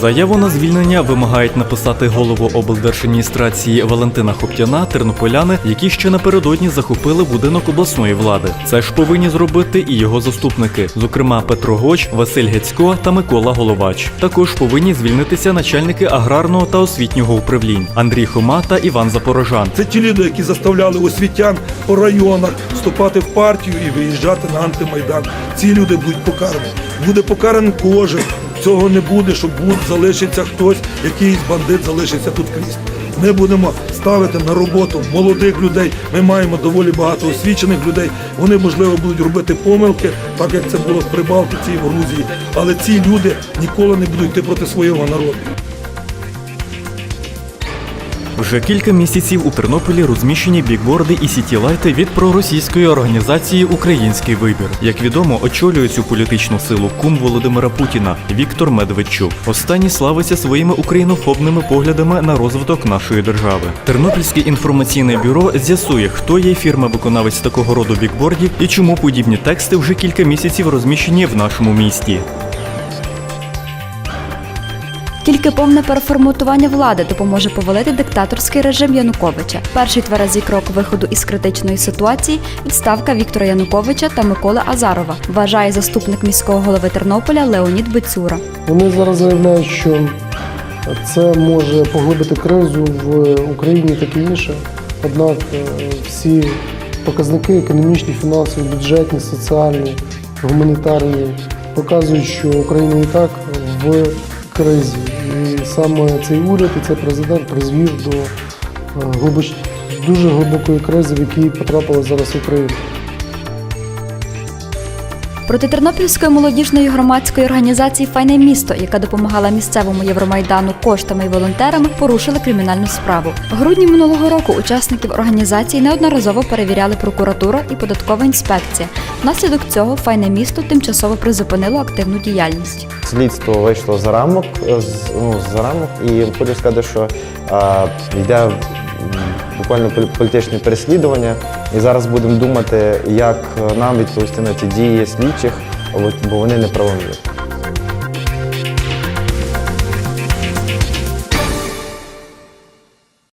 Заяву на звільнення вимагають написати голову облдержадміністрації Валентина Хоптяна тернополяни, які ще напередодні захопили будинок обласної влади. Це ж повинні зробити і його заступники, зокрема Петро Гоч, Василь Гецько та Микола Головач. Також повинні звільнитися начальники аграрного та освітнього управлінь Андрій Хома та Іван Запорожан. Це ті люди, які заставляли освітян по районах вступати в партію і виїжджати на антимайдан. Ці люди будуть покарані. Буде покараний кожен. Цього не буде, що буде залишиться хтось, якийсь бандит залишиться тут крізь. Ми будемо ставити на роботу молодих людей. Ми маємо доволі багато освічених людей. Вони можливо будуть робити помилки, так як це було в Прибалтиці і в Грузії. Але ці люди ніколи не будуть йти проти свого народу. Вже кілька місяців у Тернополі розміщені бікборди і сітілайти від проросійської організації Український вибір. Як відомо, очолює цю політичну силу кум Володимира Путіна Віктор Медведчук. Останній славиться своїми українофобними поглядами на розвиток нашої держави. Тернопільське інформаційне бюро з'ясує, хто є фірма-виконавець такого роду бікбордів і чому подібні тексти вже кілька місяців розміщені в нашому місті. Тільки повне переформатування влади допоможе повалити диктаторський режим Януковича. Перший тверезий крок виходу із критичної ситуації відставка Віктора Януковича та Миколи Азарова, вважає заступник міського голови Тернополя Леонід Бецюра. Вони зараз заявляють, що це може поглибити кризу в Україні і таке інше. Однак е, всі показники економічні, фінансові, бюджетні, соціальні, гуманітарні показують, що Україна і так в кризі. І саме цей уряд і цей президент призвів до е, глибоч- дуже глибокої кризи, в якій потрапила зараз Україна. Проти Тернопільської молодіжної громадської організації Файне місто, яка допомагала місцевому Євромайдану коштами і волонтерами, порушили кримінальну справу. В грудні минулого року учасників організації неодноразово перевіряли прокуратура і податкова інспекція. Внаслідок цього Файне місто тимчасово призупинило активну діяльність. Слідство вийшло за рамок, е, ну, за рамок і хочу сказати, що а, йде буквально політичне переслідування. І зараз будемо думати, як нам відповісти на ці дії слідчих, бо- вони неправомірні.